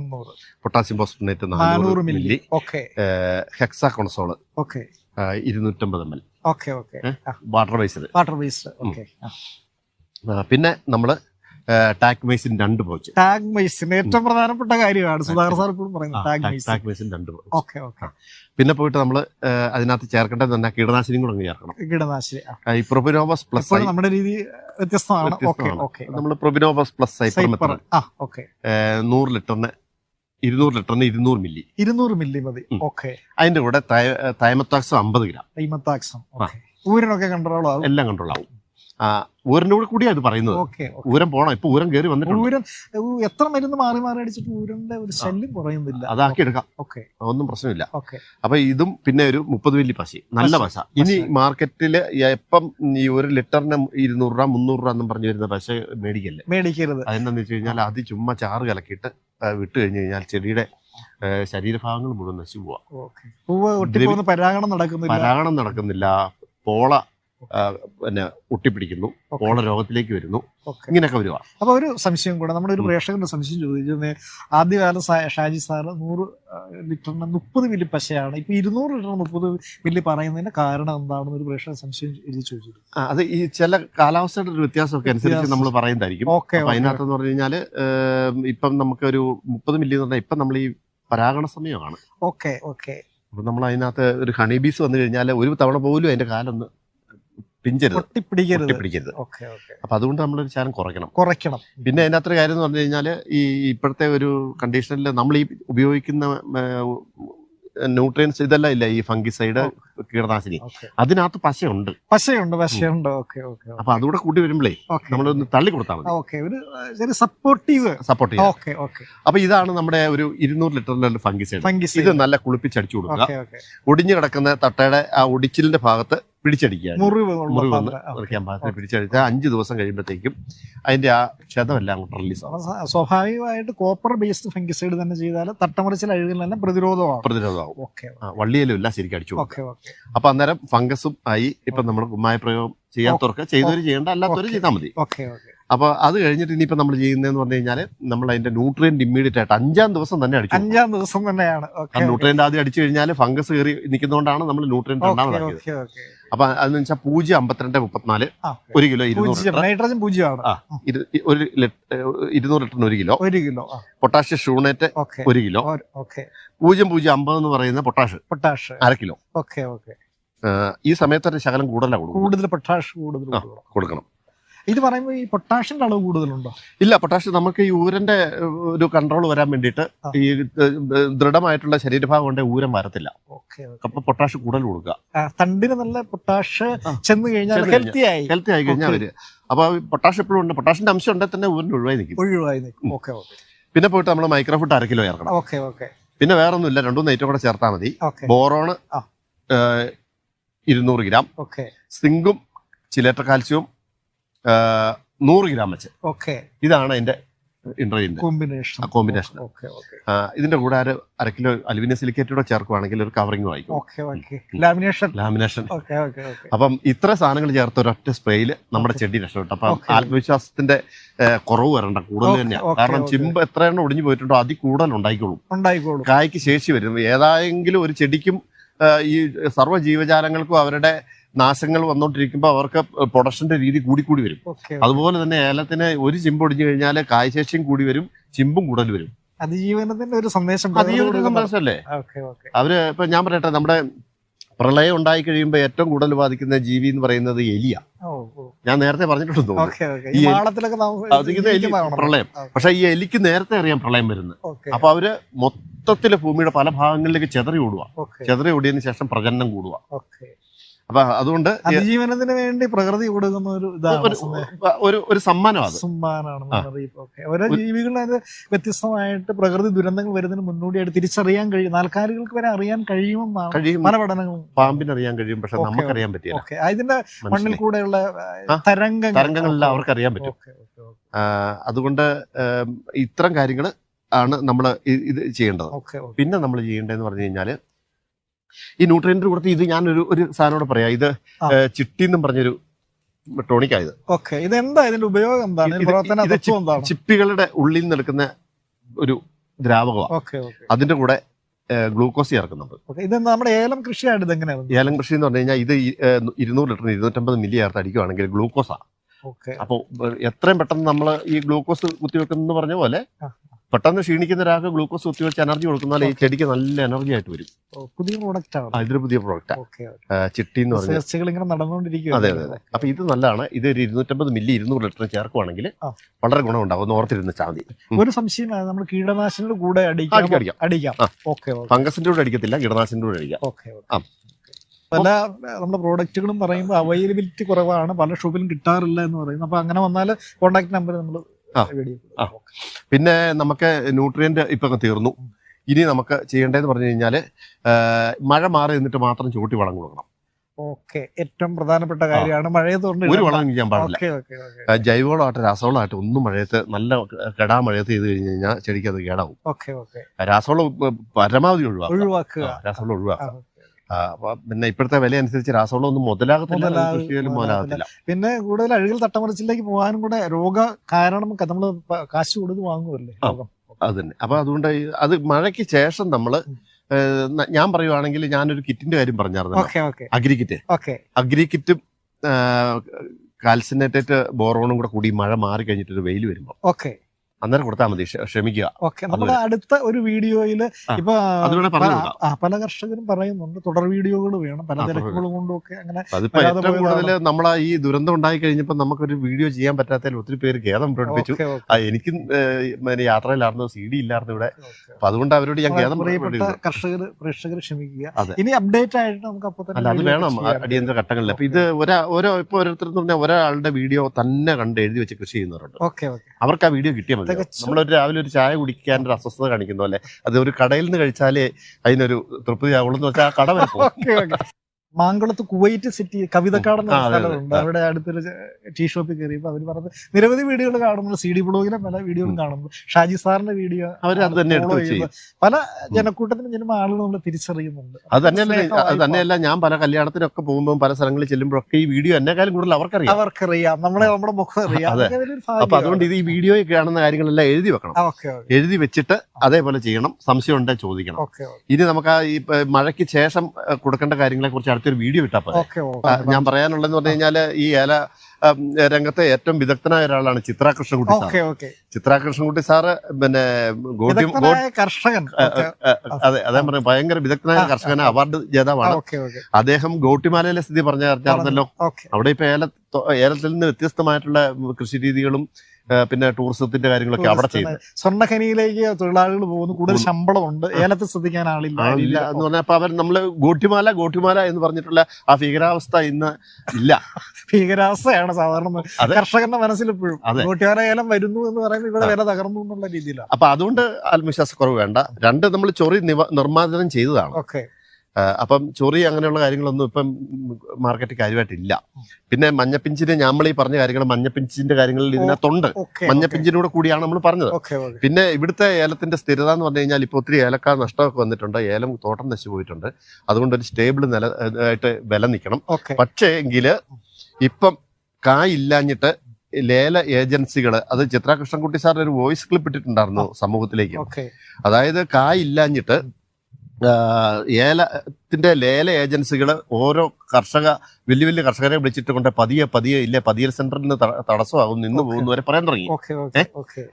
പൊട്ടാസ്യം ഫോസ്ഫണേറ്റ് നാനൂറ് മില്ലി. ഓക്കെ ഓക്കെ കൊണസോൾ ഓക്കെ ഇരുന്നൂറ്റമ്പത് M L. Okay okay water based water based okay പിന്നെ നമ്മൾ ടാക് മൈസിൻ രണ്ട് പോച്ച് ടാഗ് മൈസിന് ഏറ്റവും പ്രധാനപ്പെട്ട കാര്യമാണ്. സുധാകർ സാർ ഇപ്പോഴും പറയുന്നത് ടാഗ് മൈസ് ടാക് മൈസിൻ രണ്ട് പോച്ച് ഓക്കെ ഓക്കെ പിന്നെ പോയിട്ട് നമ്മൾ അതിനകത്ത് ചേർക്കേണ്ടത് തന്നെ കീടനാശിനിയും കൂടെ അങ്ങ് ചേർക്കണം. കീടനാശിനി ഈ പ്രൊബിനോബസ് പ്ലസ് ഇപ്പോൾ നമ്മുടെ രീതി വ്യത്യസ്തമാണ്. നമ്മൾ പ്രൊബിനോബസ് പ്ലസ് സൈപ്പർ ഓക്കെ നൂറ് ലിറ്ററിന് ഇരുന്നൂറ് ലിറ്ററിന് ഇരുന്നൂറ് മില്ലി. ഇരുന്നൂറ് മില്ലി മതി. ഓക്കെ അതിന്റെ കൂടെ തൈമത്താക്സം അമ്പത് ഗ്രാം. തൈമത്താക്സം. ഊരിനൊക്കെ കൺട്രോൾ ആവും. എല്ലാം കൺട്രോൾ ആവും. ആ, ഊരിന്റെ കൂടെ ഇത് പറയുന്നത്. ഊരം പോണം. ഇപ്പൊ ഊരം കയറി വന്നിട്ടുണ്ട്. ഊരൻ എത്ര മരുന്ന് മാറി മാറി അടിച്ചിട്ട് ഊരന്റെ ഒരു ശല്യം കുറയുന്നില്ല? അതാക്കി എടുക്കാം. ഓക്കെ. ഒന്നും പ്രശ്നമില്ല. ഓക്കെ. അപ്പൊ ഇതും പിന്നെ ഒരു മുപ്പത് വലിയ പശി. നല്ല പശ. ഇനി മാർക്കറ്റിൽ എപ്പം ഈ ഒരു ലിറ്ററിന് ഇരുന്നൂറ് രൂപ മുന്നൂറ് രൂപ എന്നും പറഞ്ഞു വരുന്ന പശ മേടിക്കല്ലേ? മേടിക്കരുത്. അതെന്താന്ന് വെച്ച് കഴിഞ്ഞാൽ അത് ചുമ്മാ ചാറ് കലക്കിയിട്ട് വിട്ടു കഴിഞ്ഞ് കഴിഞ്ഞാൽ ചെടിയുടെ ശരീരഭാഗങ്ങൾ മുഴുവൻ നശിച്ചു പോവാ. പരാഗണം നടക്കുന്നില്ല. പരാഗണം നടക്കുന്നില്ല. പോള പിന്നെ ഒട്ടിപ്പിടിക്കുന്നു കോള രോഗത്തിലേക്ക് വരുന്നു ഇങ്ങനെയൊക്കെ വരിക അപ്പൊ ഒരു സംശയം കൂടെ നമ്മുടെ ഒരു പ്രേക്ഷകന്റെ സംശയം ചോദിച്ചത് ആദ്യകാല ഷാജി സാർ നൂറ് ലിറ്ററിന് മുപ്പത് മില്ലി പശയാണ്. ഇപ്പൊ ഇരുന്നൂറ് ലിറ്റർ മുപ്പത് മില്ലി പറയുന്നതിന്റെ കാരണം എന്താണെന്ന് ഒരു പ്രേക്ഷകൻ സംശയം എഴുതി ചോദിച്ചു ആ, അത് ഈ ചില കാലാവസ്ഥയുടെ ഒരു വ്യത്യാസമൊക്കെ അനുസരിച്ച് നമ്മൾ പറയുന്നതായിരിക്കും. ഓക്കെ അതിനകത്തെന്ന് പറഞ്ഞു കഴിഞ്ഞാൽ ഇപ്പം നമുക്ക് ഒരു മുപ്പത് മില്ലി എന്ന് പറഞ്ഞാൽ ഇപ്പം നമ്മൾ ഈ പരാഗണ സമയമാണ്. Okay okay. അപ്പൊ നമ്മൾ അതിനകത്ത് ഒരു ഹണി ബീസ് വന്നു കഴിഞ്ഞാൽ ഒരു തവണ പോലും അതിന്റെ കാലൊന്ന് പിഞ്ചരുത്. പിടിക്കരുത് ഒട്ടിപ്പിടിക്കരുത് ഓക്കെ ഓക്കെ. അപ്പൊ അതുകൊണ്ട് നമ്മളൊരു ചാരം കുറയ്ക്കണം. കുറയ്ക്കണം. പിന്നെ അതിനകത്ത് ഒരു കാര്യം എന്ന് പറഞ്ഞു കഴിഞ്ഞാൽ ഈ ഇപ്പോഴത്തെ ഒരു കണ്ടീഷനിൽ നമ്മൾ ഈ ഉപയോഗിക്കുന്ന ന്യൂട്രിയൻസ് ഇതെല്ലാം ഇല്ല? ഈ ഫംഗിസൈഡ് കീടനാശിനി. അതിനകത്ത് പശയുണ്ട്. പശയുണ്ട് പശയുണ്ട്. ഓക്കെ ഓക്കെ അപ്പൊ അതുകൂടെ കൂട്ടി വരുമ്പോഴേ നമ്മൾ നമ്മളൊന്ന് തള്ളി കൊടുത്താൽ മതി. ഓക്കെ ഒരു സപ്പോർട്ടീവ് സപ്പോർട്ട് ചെയ്യാം ഓക്കെ ഓക്കെ. അപ്പൊ ഇതാണ് നമ്മുടെ ഒരു ഇരുന്നൂറ് ലിറ്ററിന്റെ ഫംഗിസൈഡ്. ഫംഗിസ് ഇത് നല്ല കുളിപ്പിച്ചടിച്ചു കൊടുക്കുക. ഒടിഞ്ഞു കിടക്കുന്ന തട്ടയുടെ ആ ഒടിച്ചിലിന്റെ ഭാഗത്ത് പിടിച്ചടിക്കുക മുറിവ് ഉള്ള മുറിവ് വന്ന് പാത്രം. ആ. മുറിക്കാൻ പാകത്തിന് പിടിച്ചടിച്ചാൽ അഞ്ച് ദിവസം കഴിയുമ്പോഴത്തേക്കും അതിന്റെ ആ ക്ഷതമെല്ലാം അങ്ങോട്ട് റിലീസ് ആവും. സ്വാഭാവികമായിട്ട് കോപ്പർ ബേസ്ഡ് ഫംഗിസൈഡ് തന്നെ ചെയ്താൽ തട്ടമറിച്ചിൽ അഴുകൽ തന്നെ പ്രതിരോധമാണ് പ്രതിരോധമാവും ഓക്കെ വള്ളിയിലും എല്ലാം ശരിക്കും അടിച്ചു ഓക്കെ ഓക്കെ. അപ്പൊ അന്നേരം ഫംഗസും ആയി. ഇപ്പൊ നമ്മൾ കുമ്മായ പ്രയോഗം ചെയ്യാത്തവർക്ക് ചെയ്തവര് ചെയ്യേണ്ട അല്ലാത്തവര് Okay. ചെയ്താൽ മതി. Okay okay. അപ്പൊ അത് കഴിഞ്ഞിട്ട് ഇനിയിപ്പോ നമ്മൾ ചെയ്യുന്നതെന്ന് പറഞ്ഞു കഴിഞ്ഞാൽ നമ്മൾ അതിന്റെ ന്യൂട്രിയന്റ് ഇമ്മീഡിയറ്റ് ആയിട്ട് അഞ്ചാം ദിവസം തന്നെ അടിച്ചു അഞ്ചാം ദിവസം തന്നെയാണ്. ന്യൂട്രിയന്റ് ആദ്യം അടിച്ചു കഴിഞ്ഞാൽ ഫംഗസ് കയറി നിൽക്കുന്നതുകൊണ്ടാണ് നമ്മൾ ന്യൂട്രിയന്റ് രണ്ടാമത് അപ്പൊ അതെന്ന് വെച്ചാൽ പൂജ്യം അമ്പത്തിരണ്ട് മുപ്പത്തിനാല് ഒരു കിലോ ഇരുന്നൂറ് നൈട്രജൻ പൂജ്യമാണ്. ഒരു ഇരുന്നൂറ് ലിറ്ററിന് ഒരു കിലോ. ഒരു കിലോ പൊട്ടാഷ്യം ഷൂണേറ്റ് ഒരു കിലോ. ഓക്കെ പൂജ്യം പൂജ്യം അമ്പത് എന്ന് പറയുന്ന പൊട്ടാഷ്. പൊട്ടാഷ്. അര കിലോ. ഓക്കെ ഓക്കെ ഈ സമയത്ത് ശകലം കൂടുതലാണ് കൂടുതൽ പൊട്ടാഷ് കൂടുതൽ. കൊടുക്കണം. ഇത് പറയുമ്പോൾ ഈ പൊട്ടാഷ്യന്റെ അളവ് കൂടുതലുണ്ടോ? ഇല്ല പൊട്ടാഷ്യം നമുക്ക് ഈ ഊരന്റെ ഒരു കൺട്രോൾ വരാൻ വേണ്ടിയിട്ട് ഈ ദൃഢമായിട്ടുള്ള ശരീരഭാഗം കൊണ്ട് ഊരം വരത്തില്ല അപ്പൊ പൊട്ടാഷ് കൂടുതൽ കൊടുക്കുക തണ്ടിന് നല്ല പൊട്ടാഷ്. ചെന്ന് കഴിഞ്ഞാൽ ഹെൽത്തി ആയി. ഹെൽത്തി ആയി കഴിഞ്ഞാൽ വരിക. അപ്പൊ പൊട്ടാഷ് എപ്പോഴും ഉണ്ട്. പൊട്ടാഷിന്റെ അംശം ഉണ്ടെങ്കിൽ തന്നെ ഊരിന് ഒഴിവായി നിൽക്കും. ഒഴിവായി നിൽക്കും. Okay okay. പിന്നെ പോയിട്ട് നമ്മൾ മൈക്രോഫുട്ട് അര കിലോ ചേർക്കണം. Okay okay. പിന്നെ വേറെ ഒന്നുമില്ല രണ്ടു നൈറ്റും കൂടെ ചേർത്താൽ മതി. ബോറോണ് ഇരുന്നൂറ് ഗ്രാം. ഓക്കെ. സിങ്കും ചിലേറ്റർ കാൽസ്യവും നൂറ് ഗ്രാം വെച്ച്. ഓക്കെ. ഇതാണ് അതിന്റെ ഇൻട്രീഡിയന്റ് കോമ്പിനേഷൻ ഓക്കെ ഇതിന്റെ കൂടെ ഒരു അര കിലോ അലുമിനിയം സിലിക്കേറ്റോടെ ചേർക്കുവാണെങ്കിൽ ഒരു കവറിംഗ് വായിക്കും. ലാമിനേഷൻ ലാമിനേഷൻ അപ്പം ഇത്ര സാധനങ്ങൾ ചേർത്ത് ഒരൊറ്റ സ്പ്രേയിൽ നമ്മുടെ ചെടി രക്ഷപ്പെട്ടു. അപ്പം ആത്മവിശ്വാസത്തിന്റെ കുറവ് വരണ്ട കൂടുതൽ തന്നെയാണ് കാരണം. ചിമ്പ് എത്ര എണ്ണം ഒടിഞ്ഞു പോയിട്ടുണ്ടോ അതി കൂടുതൽ ഉണ്ടായിക്കോളും. ഉണ്ടായിക്കോളും. കായ്ക്ക് ശേഷി വരും. ഏതായെങ്കിലും ഒരു ചെടിക്കും ഈ സർവ ജീവജാലങ്ങൾക്കും അവരുടെ നാശങ്ങൾ വന്നുകൊണ്ടിരിക്കുമ്പോൾ അവർക്ക് പ്രൊഡക്ഷന്റെ രീതി കൂടി കൂടി വരും. അതുപോലെ തന്നെ ഏലത്തിന് ഒരു ചിമ്പ് ഒടിഞ്ഞു കഴിഞ്ഞാൽ കായ്ശേഷിയും കൂടി വരും ചിമ്പും കൂടുതൽ വരും. അതിജീവനത്തിന്റെ ഒരു സന്ദേശം അത് ഈ ഒരു സന്ദേശമല്ലേ? അവർ ഇപ്പൊ ഞാൻ പറയട്ടെ നമ്മുടെ പ്രളയം ഉണ്ടായി കഴിയുമ്പോൾ ഏറ്റവും കൂടുതൽ ബാധിക്കുന്ന ജീവി എന്ന് പറയുന്നത് എലിയ. ഞാൻ നേരത്തെ പറഞ്ഞിട്ടുണ്ട് പ്രളയം. പക്ഷെ ഈ എലിക്ക് നേരത്തെ അറിയാം പ്രളയം വരുന്നത്. അപ്പൊ അവർ മൊത്തത്തിൽ ഭൂമിയുടെ പല ഭാഗങ്ങളിലേക്ക് ചെതറി ഓടുക ചെതറി ഓടിയതിനു ശേഷം പ്രജനനം കൂടുക അപ്പൊ അതുകൊണ്ട് അതിജീവനത്തിന് വേണ്ടി പ്രകൃതി കൊടുക്കുന്ന ഒരു ഒരു- ഒരു സമ്മാനം അത്. ഓക്കെ ഓരോ ജീവികളിൽ അത് വ്യത്യസ്തമായിട്ട് പ്രകൃതി ദുരന്തങ്ങൾ വരുന്നതിന് മുന്നോടിയായിട്ട് തിരിച്ചറിയാൻ കഴിയും. നാൽക്കാലികൾക്ക് വരെ അറിയാൻ കഴിയുമെന്നാണ് കഴിയും. പല പഠനങ്ങളും പാമ്പിന് അറിയാൻ കഴിയും. പക്ഷെ നമുക്ക് നമുക്കറിയാൻ പറ്റില്ല അതിന്റെ മണ്ണിൽ കൂടെയുള്ള തരംഗങ്ങൾ. തരംഗങ്ങളെല്ലാം അവർക്ക് അറിയാൻ പറ്റും. അതുകൊണ്ട് ഇത്തരം കാര്യങ്ങൾ ആണ് നമ്മൾ ഇത് ചെയ്യേണ്ടത്. പിന്നെ നമ്മൾ ചെയ്യേണ്ടതെന്ന് പറഞ്ഞു കഴിഞ്ഞാൽ ഈ ന്യൂട്രിയന്റ് കൊടുത്ത് ഇത് ഞാൻ ഒരു ഒരു സാധനോട് പറയാം. ഇത് ചിട്ടി എന്നും പറഞ്ഞൊരു ടോണിക്കായത് ഓക്കെ. ഇത് എന്താ ഇതിന്റെ ഉപയോഗം എന്താണ്? ചിപ്പികളുടെ ഉള്ളിൽ നിൽക്കുന്ന ഒരു ദ്രാവകമാണ് അതിന്റെ കൂടെ ഗ്ലൂക്കോസ് ചേർക്കുന്നുണ്ട്. ഇത് നമ്മുടെ ഏലം കൃഷിയായിട്ട് ഇത് എങ്ങനെയാണ് ഏലം കൃഷി എന്ന് പറഞ്ഞു കഴിഞ്ഞാൽ ഇത് ഇരുന്നൂറ് ലിറ്ററിന് ഇരുന്നൂറ്റമ്പത് മില്ലി ചേർത്ത് അടിക്കുവാണെങ്കിൽ ഗ്ലൂക്കോസാണ് ഓക്കെ. അപ്പോൾ എത്രയും പെട്ടെന്ന് നമ്മൾ ഈ ഗ്ലൂക്കോസ് കുത്തിവെക്കുന്ന പറഞ്ഞ പോലെ. പെട്ടെന്ന് ക്ഷീണിക്കുന്ന ഒരാൾക്ക് ഗ്ലൂക്കോസ് കുത്തിവെച്ച് എനർജി കൊടുക്കുന്നാൽ ഈ ചെടിക്ക് നല്ല എനർജി ആയിട്ട് വരും. പുതിയ പ്രോഡക്റ്റ് ആണ്? ഇതൊരു പുതിയ പ്രോഡക്റ്റ് ചിട്ടി എന്ന് പറഞ്ഞാൽ അതെ അതെ അതെ. അപ്പൊ ഇത് നല്ലതാണ്. ഇത് ഒരു ഇരുന്നൂറ്റമ്പത് മില്ലി ഇരുന്നൂറ് ലിറ്റർ ചേർക്കുവാണെങ്കിൽ വളരെ ഗുണമുണ്ടാവും. ഒന്ന് ഓർത്തിരുന്ന് ചാതി ഒരു സംശയം നമ്മൾ കീടനാശിനിയുടെ കൂടെ അടിക്കാം. അടിക്കാം, ഫംഗസിന്റെ കൂടെ അടിക്കത്തില്ല. കീടനാശിന്റെ കൂടെ അടിക്കാം. ഓക്കെ ആ. പല നമ്മുടെ പ്രോഡക്റ്റുകളും പറയുമ്പോൾ അവൈലബിലിറ്റി കുറവാണ്. പല ഷോപ്പിലും കിട്ടാറില്ല എന്ന് പറയുന്നത് അപ്പൊ അങ്ങനെ വന്നാൽ കോൺടാക്ട് നമ്പർ നമ്മൾ ആ. പിന്നെ നമുക്ക് ന്യൂട്രിയന്റ് ഇപ്പൊ തീർന്നു. ഇനി നമുക്ക് ചെയ്യേണ്ടതെന്ന് പറഞ്ഞു കഴിഞ്ഞാൽ മഴ മാറി നിന്നിട്ട് മാത്രം ചൂട്ടി വളം കൊടുക്കണം. ഓക്കെ. ഏറ്റവും പ്രധാനപ്പെട്ട കാര്യമാണ് മഴയത്തുകൊണ്ട് ഒരു വളം ചെയ്യാൻ പാടില്ല. ജൈവവളമായിട്ട് രാസവളമായിട്ട് ഒന്നും മഴയത്ത് നല്ല കെടാ മഴയത്ത് ചെയ്ത് കഴിഞ്ഞു കഴിഞ്ഞാൽ ചെടിക്ക് അത് കേടാവും. രാസവളം പരമാവധി ഒഴിവാക്കുക. രാസവളം ഒഴിവാക്കുക. പിന്നെ ഇപ്പോഴത്തെ വില അനുസരിച്ച് രാസവളം ഒന്നും മുതലാകത്തില്ല. മുതലാകത്തില്ല. പിന്നെ കൂടുതൽ അഴുകൽ തട്ടമറിച്ചിലേക്ക് പോകാനും കൂടെ രോഗ കാരണം നമ്മൾ കാശ് കൊടുത്ത് വാങ്ങുമല്ലേ ആ. രോഗം? അത് തന്നെ അപ്പൊ അതുകൊണ്ട് അത് മഴയ്ക്ക് ശേഷം നമ്മൾ ഞാൻ പറയുവാണെങ്കിൽ ഞാനൊരു കിറ്റിന്റെ കാര്യം പറഞ്ഞായിരുന്നു അഗ്രി കിറ്റ്. ഓക്കെ. അഗ്രി കിറ്റും കാൽസിനേറ്റഡ് ബോറോണും കൂടെ കൂടി മഴ മാറി കഴിഞ്ഞിട്ട് ഒരു വെയിൽ വരുമ്പോൾ ഓക്കെ. അന്നേരം കൊടുത്താൽ മതി ക്ഷ- ക്ഷമിക്കുക. ഓക്കെ നമ്മുടെ അടുത്ത ഒരു വീഡിയോയിൽ ഇപ്പൊ പല- കർഷകരും പറയുന്നുണ്ട് തുടർ വീഡിയോകൾ വേണം പല തിരക്കുകളും കൊണ്ടും ഒക്കെ അങ്ങനെ ഏറ്റവും. കൂടുതൽ നമ്മൾ ഈ ദുരന്തം ഉണ്ടായി കഴിഞ്ഞപ്പോൾ നമുക്കൊരു വീഡിയോ ചെയ്യാൻ പറ്റാത്തതിൽ ഒത്തിരി പേര് ഖേദം പ്രകടിപ്പിച്ചു. എനിക്കും യാത്രയിലായിരുന്നു സി ഡി ഇല്ലായിരുന്നു ഇവിടെ. അപ്പൊ അതുകൊണ്ട് അവരോട് ഞാൻ ഖേദം കർഷകർ പ്രേക്ഷകർ ക്ഷമിക്കുക. ഇനി അപ്ഡേറ്റ് ആയിട്ട് നമുക്ക് അപ്പൊ തന്നെ അത് വേണം. അടിയന്തര ഘട്ടങ്ങളിൽ അപ്പൊ ഇത് ഒരാ ഓരോ ഇപ്പൊ ഓരോരുത്തർ പറഞ്ഞാൽ ഒരാളുടെ വീഡിയോ തന്നെ കണ്ട് എഴുതി വെച്ച് കൃഷി ചെയ്യുന്നവരുണ്ട്. അവർക്ക് ആ വീഡിയോ കിട്ടിയാൽ മതി. നമ്മളൊരു രാവിലെ ഒരു ചായ കുടിക്കാൻ ഒരു അസ്വസ്ഥത കാണിക്കുന്ന പോലെ. അത് ഒരു കടയിൽ നിന്ന് കഴിച്ചാലേ അതിനൊരു തൃപ്തി ആവുള്ളൂ എന്ന് വെച്ചാൽ ആ കട വരെ മാങ്കുളത്ത് കുവൈറ്റ് സിറ്റി കവിതക്കാട് എന്ന ആ, അതെ, അതെ. സ്ഥലമുണ്ട്. അവിടെ അടുത്തൊരു ടീ ഷോപ്പിൽ കയറിയപ്പോൾ അവർ പറഞ്ഞത് നിരവധി വീഡിയോകൾ കാണുന്നു സി ഡി ബ്ലോഗിലെ പല വീഡിയോകളും കാണുന്നു ഷാജി സാറിന്റെ വീഡിയോ അവർ പല ജനക്കൂട്ടത്തിനും ചെല്ലുമ്പോൾ ആളുകൾ നമ്മൾ തിരിച്ചറിയുന്നുണ്ട്. അത് തന്നെയല്ല അത് തന്നെയല്ല. ഞാൻ പല കല്യാണത്തിനൊക്കെ പോകുമ്പോൾ പല സ്ഥലങ്ങളിൽ ചെല്ലുമ്പോഴൊക്കെ ഈ വീഡിയോ എന്നെക്കാളും കൂടുതൽ അവർക്കറിയാം. അവർക്കറിയാം. നമ്മളെ നമ്മുടെ മുഖം അറിയാം. അപ്പൊ അതുകൊണ്ട് ഇത് ഈ വീഡിയോയിൽ കാണുന്ന കാര്യങ്ങളെല്ലാം എഴുതി വെക്കണം. എഴുതി വെച്ചിട്ട് അതേപോലെ ചെയ്യണം. സംശയം ഉണ്ടെങ്കിൽ ചോദിക്കണം ഇനി നമുക്ക് ആ ഈ മഴയ്ക്ക് ശേഷം കൊടുക്കേണ്ട കാര്യങ്ങളെ കുറിച്ച് അടുത്തൊരു വീഡിയോ ഇട്ടാൽ പോലെ ഞാൻ പറയാനുള്ളതെന്ന് പറഞ്ഞു കഴിഞ്ഞാൽ ഈ ഏല രംഗത്തെ ഏറ്റവും വിദഗ്ധനായ ഒരാളാണ് ചിത്ര കൃഷ്ണൻകുട്ടി സാർ ചിത്ര കൃഷ്ണൻകുട്ടി സാറ് പിന്നെ കർഷകൻ. അതെ അതേ പറഞ്ഞു ഭയങ്കര വിദഗ്ധനായ കർഷകന് അവാർഡ് ജേതാവാണ്. അദ്ദേഹം ഗോട്ടിമാലയിലെ സ്ഥിതി പറഞ്ഞാൽ ഓക്കെ. അവിടെ ഇപ്പൊ ഏല ഏലത്തിൽ നിന്ന് വ്യത്യസ്തമായിട്ടുള്ള കൃഷി രീതികളും പിന്നെ ടൂറിസത്തിന്റെ കാര്യങ്ങളൊക്കെ അവിടെ ചെയ്യുന്നത്. സ്വർണഖനിയിലേക്ക് തൊഴിലാളികൾ പോകുന്നു. കൂടുതൽ ശമ്പളമുണ്ട്. ഏലത്തെ ശ്രദ്ധിക്കാൻ ആളില്ല. ആളില്ല എന്ന് പറഞ്ഞാൽ അപ്പൊ അവർ നമ്മൾ ഗോട്ടിമാല ഗോട്ടിമാല എന്ന് പറഞ്ഞിട്ടുള്ള ആ ഭീകരാവസ്ഥ ഇന്ന് ഇല്ല. ഭീകരാവസ്ഥയാണ് സാധാരണ. കർഷകന്റെ മനസ്സിൽ ഇപ്പോഴും ഗോട്ടിമാല ഏലം വരുന്നു എന്ന് പറയുന്നത് ഇവിടെ വില തകർന്നു എന്നുള്ള രീതിയിലാണ്. അപ്പൊ അതുകൊണ്ട് ആത്മവിശ്വാസക്കുറവ് വേണ്ട. രണ്ട് നമ്മൾ ചൊറി നിർമ്മാർജനം ചെയ്തതാണ്. ഓക്കെ. അപ്പം ചൊറി അങ്ങനെയുള്ള കാര്യങ്ങളൊന്നും ഇപ്പം മാർക്കറ്റ് കാര്യമായിട്ടില്ല. പിന്നെ മഞ്ഞപ്പിഞ്ചിന് നമ്മൾ ഈ പറഞ്ഞ കാര്യങ്ങൾ മഞ്ഞപ്പിഞ്ചിന്റെ കാര്യങ്ങളിൽ ഇതിനകത്തുണ്ട്. മഞ്ഞപ്പിഞ്ചിനോട് കൂടിയാണ് നമ്മൾ പറഞ്ഞത്. പിന്നെ ഇവിടുത്തെ ഏലത്തിന്റെ സ്ഥിരത എന്ന് പറഞ്ഞു കഴിഞ്ഞാൽ ഇപ്പോൾ ഒത്തിരി ഏലക്ക നഷ്ടമൊക്കെ വന്നിട്ടുണ്ട്. ഏലം തോട്ടം നശിച്ചു പോയിട്ടുണ്ട്. അതുകൊണ്ട് ഒരു സ്റ്റേബിൾ നില ആയിട്ട് വില നിൽക്കണം പക്ഷേ എങ്കിൽ ഇപ്പം കായില്ലാഞ്ഞിട്ട് ലേല ഏജൻസികൾ അത് ചിത്ര കൃഷ്ണൻകുട്ടി സാറിന്റെ ഒരു വോയിസ് ക്ലിപ്പ് ഇട്ടിട്ടുണ്ടായിരുന്നു സമൂഹത്തിലേക്ക്. അതായത് കായില്ലാഞ്ഞിട്ട് ഏലത്തിന്റെ ലേല ഏജൻസികൾ ഓരോ കർഷക വലിയ വലിയ കർഷകരെ വിളിച്ചിട്ട് കൊണ്ട് പതിയെ പതിയെ ഇല്ല പതിയൽ സെന്ററിൽ നിന്ന് തടസ്സമാകും നിന്ന് പോകുന്നു പോകുന്നവരെ പറയാൻ തുടങ്ങി.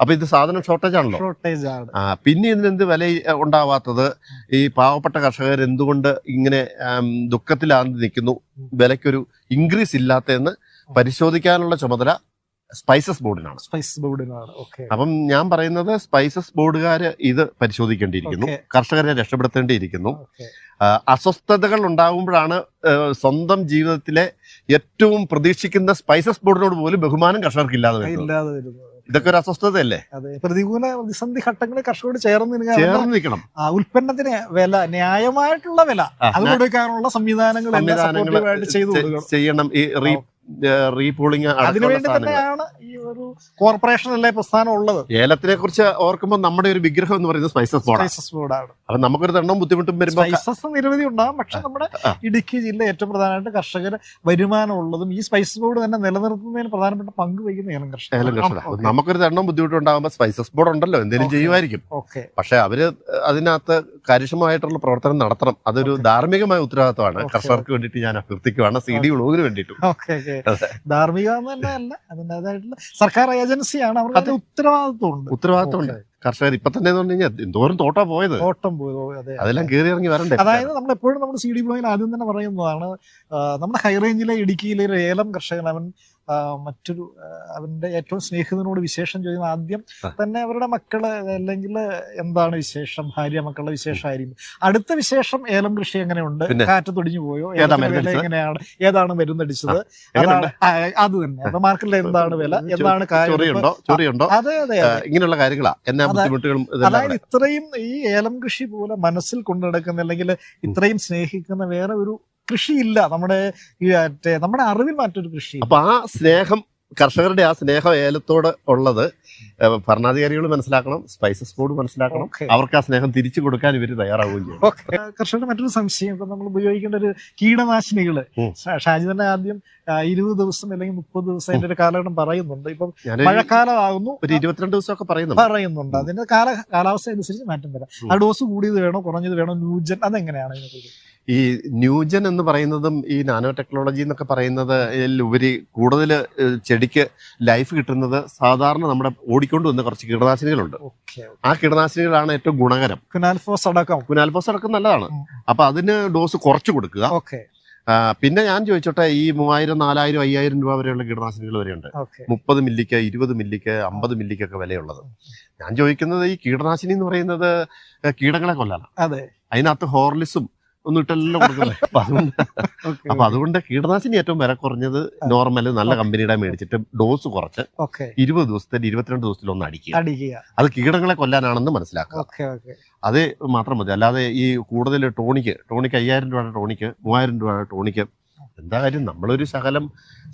അപ്പൊ ഇത് സാധനം ഷോർട്ടേജ് ആണല്ലോ. ആ, പിന്നെ ഇതിനെന്ത് വില ഉണ്ടാവാത്തത്? ഈ പാവപ്പെട്ട കർഷകർ എന്തുകൊണ്ട് ഇങ്ങനെ ദുഃഖത്തിലാന്ന് നിൽക്കുന്നു? വിലയ്ക്കൊരു ഇൻക്രീസ് ഇല്ലാത്തതെന്ന് പരിശോധിക്കാനുള്ള ചുമതല സ്പൈസസ് ബോർഡിനാണ് സ്പൈസസ് ബോർഡിനാണ് ഓക്കെ അപ്പം ഞാൻ പറയുന്നത് സ്പൈസസ് ബോർഡുകാർ ഇത് പരിശോധിക്കേണ്ടിയിരിക്കുന്നു. കർഷകരെ രക്ഷപ്പെടുത്തേണ്ടിയിരിക്കുന്നു. അസ്വസ്ഥതകൾ ഉണ്ടാകുമ്പോഴാണ് സ്വന്തം ജീവിതത്തിലെ ഏറ്റവും പ്രതീക്ഷിക്കുന്ന സ്പൈസസ് ബോർഡിനോട് പോലും ബഹുമാനം കർഷകർക്ക് ഇല്ലാതെ വരുന്നത്. ഇതൊക്കെ ഒരു അസ്വസ്ഥതയല്ലേ? അതെ. പ്രതികൂല പ്രതിസന്ധി ഘട്ടങ്ങളിൽ കർഷകരോട് ചേർന്ന് ചേർന്ന് നിൽക്കണം. ഉൽപ്പന്നത്തിന് വില ന്യായമായിട്ടുള്ള വില. അത് കൊടുക്കാനുള്ള സംവിധാനങ്ങൾ ചെയ്യണം. ഈ റീ റീപൂളിങ് അതിനുവേണ്ടി തന്നെയാണ് ഈ ഒരു കോർപ്പറേഷൻ അല്ലേ പ്രസ്ഥാനം ഉള്ളത് ഏലത്തിനെ കുറിച്ച് ഓർക്കുമ്പോൾ നമ്മുടെ ഒരു വിഗ്രഹം എന്ന് പറയുന്നത് സ്പൈസസ് സ്പൈസസ് ബോർഡാണ്. അപ്പൊ നമുക്കൊരു തണ്ണം ബുദ്ധിമുട്ടും വരുമ്പോൾ സ്പൈസസ് നിരവധി ഉണ്ടാകും പക്ഷെ നമ്മുടെ. ഇടുക്കി ജില്ല ഏറ്റവും പ്രധാനമായിട്ട് കർഷകർ വരുമാനം ഉള്ളതും ഈ സ്പൈസസ് ബോർഡ് തന്നെ നിലനിർത്തുന്നതിന് പ്രധാനപ്പെട്ട പങ്ക് വഹിക്കുന്ന ഏലം കർഷകർ ഏലം കർഷകർ നമുക്കൊരു തണ്ണം ബുദ്ധിമുട്ടുണ്ടാകുമ്പോൾ സ്പൈസസ് ബോർഡ് ഉണ്ടല്ലോ എന്തെങ്കിലും. ചെയ്യുമായിരിക്കും. പക്ഷെ അവർ അതിനകത്ത് കാര്യക്ഷമമായിട്ടുള്ള പ്രവർത്തനം നടത്തണം. അതൊരു. ധാർമ്മികമായ ഉത്തരവാദിത്തമാണ്. കർഷകർക്ക് വേണ്ടിയിട്ട് ഞാൻ അഭ്യർത്ഥിക്കുവാണ്. സി ഡി വ്ളോഗിന് വേണ്ടിയിട്ടും. ധാർമ്മിക അല്ല അതിന്റെതായിട്ടുള്ള സർക്കാർ ഏജൻസിയാണ് അവർക്ക് അതെ. ഉത്തരവാദിത്വം ഉണ്ട് ഉത്തരവാദിത്തമുണ്ട് കർഷകർ ഇപ്പൊ തന്നെ എന്തോരം തോട്ടാ പോയത്. തോട്ടം പോയി അതെ അതെല്ലാം കയറി ഇറങ്ങി വരണ്ടേ? അതായത് നമ്മൾ എപ്പോഴും നമ്മുടെ സി ഡി ബ്ലോയിൽ ആദ്യം തന്നെ പറയുന്നതാണ് നമ്മുടെ ഹൈറേഞ്ചിലെ ഇടുക്കിയിലെ ഒരു ഏലം കർഷകൻ അവൻ മറ്റൊരു അവന്റെ ഏറ്റവും സ്നേഹിതനോട് വിശേഷം ചോദിക്കുന്ന ആദ്യം തന്നെ അവരുടെ മക്കൾ അല്ലെങ്കിൽ എന്താണ് വിശേഷം? ഭാര്യ മക്കളുടെ വിശേഷമായിരിക്കും. അടുത്ത വിശേഷം ഏലം കൃഷി എങ്ങനെയുണ്ട്? കാറ്റ് തൊടിഞ്ഞു പോയോ? എങ്ങനെയാണ്? ഏതാണ് മരുന്നടിച്ചത്? അത് തന്നെ. അപ്പൊ മാർക്കറ്റിൽ എന്താണ് വില? എന്താണ് അതെ അതെ ഇങ്ങനെയുള്ള കാര്യങ്ങളാ. എന്നാ അതാ- ബുദ്ധിമുട്ടുകളും ഇതെല്ലാം അതായത് ഇത്രയും ഈ ഏലം കൃഷി പോലെ മനസ്സിൽ കൊണ്ടു നടക്കുന്ന അല്ലെങ്കിൽ ഇത്രയും സ്നേഹിക്കുന്ന വേറെ ഒരു കൃഷിയില്ല. നമ്മുടെ നമ്മുടെ അറിവിൽ മറ്റൊരു കൃഷി അപ്പൊ ആ സ്നേഹം കർഷകരുടെ ആ സ്നേഹം ഏലത്തോട് ഉള്ളത് ഭരണാധികാരികൾ മനസ്സിലാക്കണം സ്പൈസസ് ബോർഡ് മനസ്സിലാക്കണം. അവർക്ക് ആ സ്നേഹം തിരിച്ചു കൊടുക്കാൻ ഇവർ തയ്യാറാവുകയും ചെയ്യും. കർഷകരുടെ മറ്റൊരു സംശയം ഇപ്പൊ നമ്മൾ ഉപയോഗിക്കേണ്ട ഒരു കീടനാശിനികൾ. ഷാജി തന്നെ ആദ്യം ഇരുപത് ദിവസം അല്ലെങ്കിൽ മുപ്പത് ദിവസം അതിന്റെ ഒരു കാലഘട്ടം പറയുന്നുണ്ട്. ഇപ്പം മഴക്കാലമാകുന്നു. ഒരു ഇരുപത്തിരണ്ട് ദിവസമൊക്കെ പറയുന്നുണ്ട്. പറയുന്നുണ്ട്. അതിന്റെ കാല കാലാവസ്ഥ അനുസരിച്ച് മാറ്റം വരാം. ആ ഡോസ് കൂടിയത് വേണോ കുറഞ്ഞത് വേണോ ന്യൂജൻ അതെങ്ങനെയാണ് ഇതിനെക്കുറിച്ച്? ഈ ന്യൂജൻ എന്ന് പറയുന്നതും ഈ നാനോ ടെക്നോളജി എന്നൊക്കെ പറയുന്നത് ഉപരി കൂടുതൽ ചെടിക്ക് ലൈഫ് കിട്ടുന്നത് സാധാരണ നമ്മുടെ ഓടിക്കൊണ്ട് വന്ന കുറച്ച് കീടനാശിനികളുണ്ട്. ആ കീടനാശിനികളാണ് ഏറ്റവും ഗുണകരം. കുനാൽഫോസ് അടക്കം. കുനാൽഫോസ് അടക്കം നല്ലതാണ്. അപ്പൊ അതിന് ഡോസ് കുറച്ച് കൊടുക്കുക. ഓക്കെ. പിന്നെ ഞാൻ ചോദിച്ചോട്ടെ ഈ മൂവായിരം നാലായിരം അയ്യായിരം രൂപ വരെയുള്ള കീടനാശിനികൾ വരെയുണ്ട്. മുപ്പത് മില്ലിക്ക് ഇരുപത് മില്ലിക്ക് അമ്പത് മില്ലിക്കൊക്കെ വിലയുള്ളത്. ഞാൻ ചോദിക്കുന്നത് ഈ കീടനാശിനി എന്ന് പറയുന്നത് കീടങ്ങളെ കൊല്ലാണ് അതെ. അതിനകത്ത് ഹോർലിസും ഒന്നും ഇട്ടല്ലോ കൊടുക്കുന്നത്. അപ്പൊ അതുകൊണ്ട് അപ്പൊ അതുകൊണ്ട് കീടനാശിനി ഏറ്റവും വില കുറഞ്ഞത് നോർമൽ നല്ല കമ്പനിയുടെ മേടിച്ചിട്ട് ഡോസ് കുറച്ച് ഓക്കെ. ഇരുപത് ദിവസത്തിൽ ഇരുപത്തിരണ്ട് ദിവസത്തിൽ ഒന്ന് അടിക്കുക. അടിക്കുക. അത് കീടങ്ങളെ കൊല്ലാനാണെന്ന് മനസ്സിലാക്കുക. Okay okay. അത് മാത്രം മതി. അല്ലാതെ ഈ കൂടുതൽ ടോണിക്ക് ടോണിക്ക് അയ്യായിരം രൂപയുടെ ടോണിക്ക് മൂവായിരം രൂപയുടെ ടോണിക്ക് എന്താ കാര്യം നമ്മളൊരു ശകലം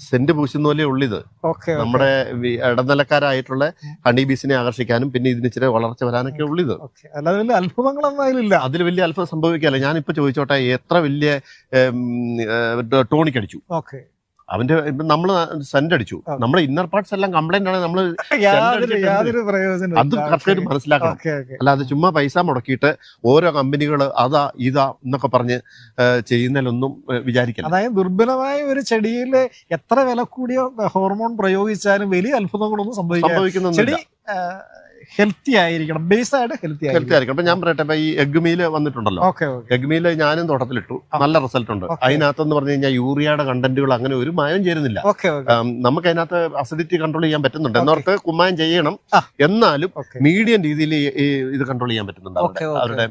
സെന്റ് പൂശുന്ന പോലെ ഉള്ളിത്. നമ്മുടെ ഇടനിലക്കാരായിട്ടുള്ള ഹണി ബീസിനെ ആകർഷിക്കാനും പിന്നെ ഇതിന് ഇച്ചിരി വളർച്ച വരാനൊക്കെ ഉള്ളിത്. അല്ലാതെ വലിയ അത്ഭുതങ്ങളൊന്നും അതിലില്ല. അതിൽ വലിയ അത്ഭുതം സംഭവിക്കാല്ല ഞാനിപ്പോ ചോദിച്ചോട്ടെ എത്ര വലിയ ടോണിക്കടിച്ചു ഓക്കെ. അവന്റെ നമ്മൾ സെന്റ് അടിച്ചു. നമ്മുടെ ഇന്നർ പാർട്സ് എല്ലാം കംപ്ലൈന്റ് ആണ്. നമ്മൾ അത് കർഷകർ മനസ്സിലാക്കണം. അല്ല അത് അല്ലാതെ ചുമ്മാ പൈസ മുടക്കിയിട്ട് ഓരോ കമ്പനികൾ അതാ ഇതാ എന്നൊക്കെ പറഞ്ഞ് ചെയ്യുന്നതിലൊന്നും വിചാരിക്കണം അതായത് ദുർബലമായ ഒരു ചെടിയിൽ എത്ര വില കൂടിയ ഹോർമോൺ പ്രയോഗിച്ചാലും വലിയ അത്ഭുതങ്ങളൊന്നും സംഭവിക്കുന്നു ചെടി ഹെൽത്തി ആയിരിക്കണം. ബേസ് ആയിട്ട് ഹെൽത്തി ഹെൽത്തി ആയിരിക്കണം. ആയിരിക്കും അപ്പൊ ഞാൻ പറയട്ടെ ഇപ്പൊ ഈ എഗ് മീൽ വന്നിട്ടുണ്ടല്ലോ. ഓക്കെ ഓക്കെ എഗ് മീൽ ഞാനും തോട്ടത്തിലിട്ടു. നല്ല റിസൾട്ട് ഉണ്ട്. അതിനകത്ത് അതിനകത്തെന്ന് പറഞ്ഞു കഴിഞ്ഞാൽ യൂറിയയുടെ കണ്ടന്റുകൾ അങ്ങനെ ഒരു മായം ചേരുന്നില്ല. ഓക്കെ ഓക്കെ ആം, നമുക്ക് അതിനകത്ത് അസിഡിറ്റി കൺട്രോൾ ചെയ്യാൻ പറ്റുന്നുണ്ട്. എന്നോർത്ത് കുമ്മായം ചെയ്യണം. ആ. എന്നാലും മീഡിയം രീതിയിൽ ഇത് കൺട്രോൾ ചെയ്യാൻ പറ്റുന്നുണ്ട് അവരുടെ Okay, okay. അവരുടെ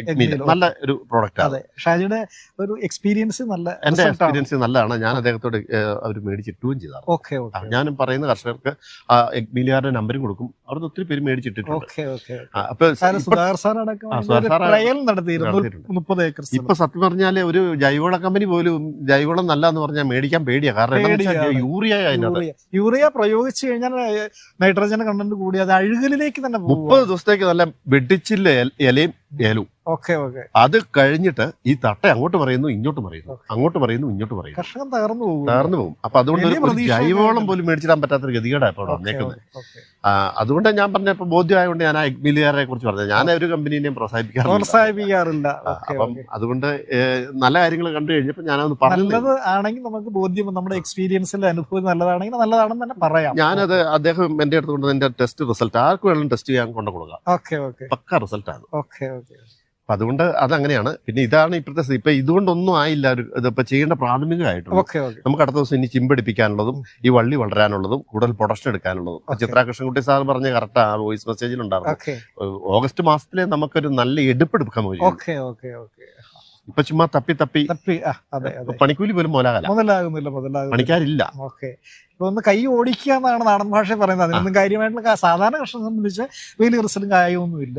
എഗ് Egg മീൽ meal, നല്ല ഒരു പ്രോഡക്റ്റ് ആണ്. അതെ. ഷാജിയുടെ ഒരു എക്സ്പീരിയൻസ് നല്ല എന്റെ result ആണ്. എക്സ്പീരിയൻസ് നല്ലതാണ്. ഞാൻ അദ്ദേഹത്തോട് അവർ മേടിച്ചിട്ടുകയും ഓക്കെ ഓക്കെ ഞാനും പറയുന്ന കർഷകർക്ക് ആ എഗ് മീലുകാരുടെ നമ്പരും കൊടുക്കും. അവിടുന്ന് ഒത്തിരി പേര് സാറ് ഇപ്പൊ- സത്യം പറഞ്ഞാൽ ഒരു ജൈവവള കമ്പനി പോലും ജൈവവളം നല്ല എന്ന് പറഞ്ഞാൽ മേടിക്കാൻ പേടിയാ. കാരണം യൂറിയ യൂറിയ. പ്രയോഗിച്ചു കഴിഞ്ഞാൽ നൈട്രജൻ കണ്ടന്റ് കൂടി അത് അഴുകലിലേക്ക് തന്നെ മുപ്പത് ദിവസത്തേക്ക് നല്ല വെട്ടിച്ചില്ല ഇലയും ഏലും. Okay okay. അത് കഴിഞ്ഞിട്ട് ഈ തട്ട അങ്ങോട്ട് പറയുന്നു ഇങ്ങോട്ട് പറയുന്നു. അങ്ങോട്ട് പറയുന്നു ഇങ്ങോട്ട് പറയുന്നു. കർഷകൻ തകർന്നു പോകും തകർന്നു പോകും. അപ്പൊ അതുകൊണ്ട് ഒരു- ജൈവവളം പോലും മേടിച്ചിടാൻ പറ്റാത്തൊരു ഗതികേടാ ഇപ്പോൾ വന്നേക്കുന്നത്. അതുകൊണ്ട് ഞാൻ പറഞ്ഞ ഇപ്പൊ ബോധ്യമായതുകൊണ്ട് ഞാൻ ആ കുറിച്ച് പറഞ്ഞത്. ഞാൻ ഒരു കമ്പനീനെയും പ്രോത്സാഹിപ്പിക്കാറില്ല. പ്രോത്സാഹിപ്പിക്കാറില്ല. അപ്പം അതുകൊണ്ട് നല്ല കാര്യങ്ങൾ കണ്ടു കഴിഞ്ഞപ്പോൾ ഞാനത് പറഞ്ഞു നല്ലത് ആണെങ്കിൽ നമുക്ക് ബോധ്യം നമ്മുടെ എക്സ്പീരിയൻസിൽ അനുഭവം നല്ലതാണെങ്കിൽ നല്ലതാണെന്ന് തന്നെ പറയാം. ഞാനത് അദ്ദേഹം എന്റെ അടുത്ത് കൊണ്ട് എന്റെ ടെസ്റ്റ് റിസൾട്ട്. ആർക്ക് വേണം ടെസ്റ്റ് ചെയ്യാൻ കൊണ്ടു കൊടുക്കാം. Okay okay. പക്ക റിസൾട്ടാണ്. ഓക്കെ അപ്പൊ അതുകൊണ്ട് അതങ്ങനെയാണ്. പിന്നെ ഇതാണ് ഇപ്പോഴത്തെ സ്ഥിതി. ഇപ്പൊ ഇതുകൊണ്ടൊന്നും ആയില്ല ഒരു ഇതിപ്പോ ചെയ്യേണ്ട ഓക്കെ നമുക്ക് അടുത്ത ദിവസം ഇനി ചിമ്പടിപ്പിക്കാനുള്ളതും ഈ വള്ളി വളരാനുള്ളതും കൂടുതൽ പ്രൊഡക്ഷൻ എടുക്കാനുള്ളതും. ചിത്ര കൃഷ്ണൻകുട്ടി സാർ പറഞ്ഞ കറക്റ്റ് ആ വോയിസ് മെസ്സേജിൽ ഉണ്ടായിരുന്നു ഓഗസ്റ്റ് മാസത്തിലെ നമുക്കൊരു നല്ല എടുപ്പെടുക്കാൻ കഴിയും ഓക്കെ ഇപ്പൊ ചുമ്മാ തപ്പി തപ്പി. തപ്പി പണിക്കൂലി പോലും മോലാകല മുതലാകുന്നില്ല പണിക്കാരില്ല. ഓക്കെ. ഇപ്പൊ ഒന്ന് കൈ ഓടിക്കുക എന്നാണ് നാടൻ ഭാഷ പറയുന്നത്. അതിനൊന്നും കാര്യമായിട്ടുള്ള സാധാരണ കർഷകരെ സംബന്ധിച്ച് വലിയ റിസൾട്ടും കാര്യമൊന്നുമില്ല.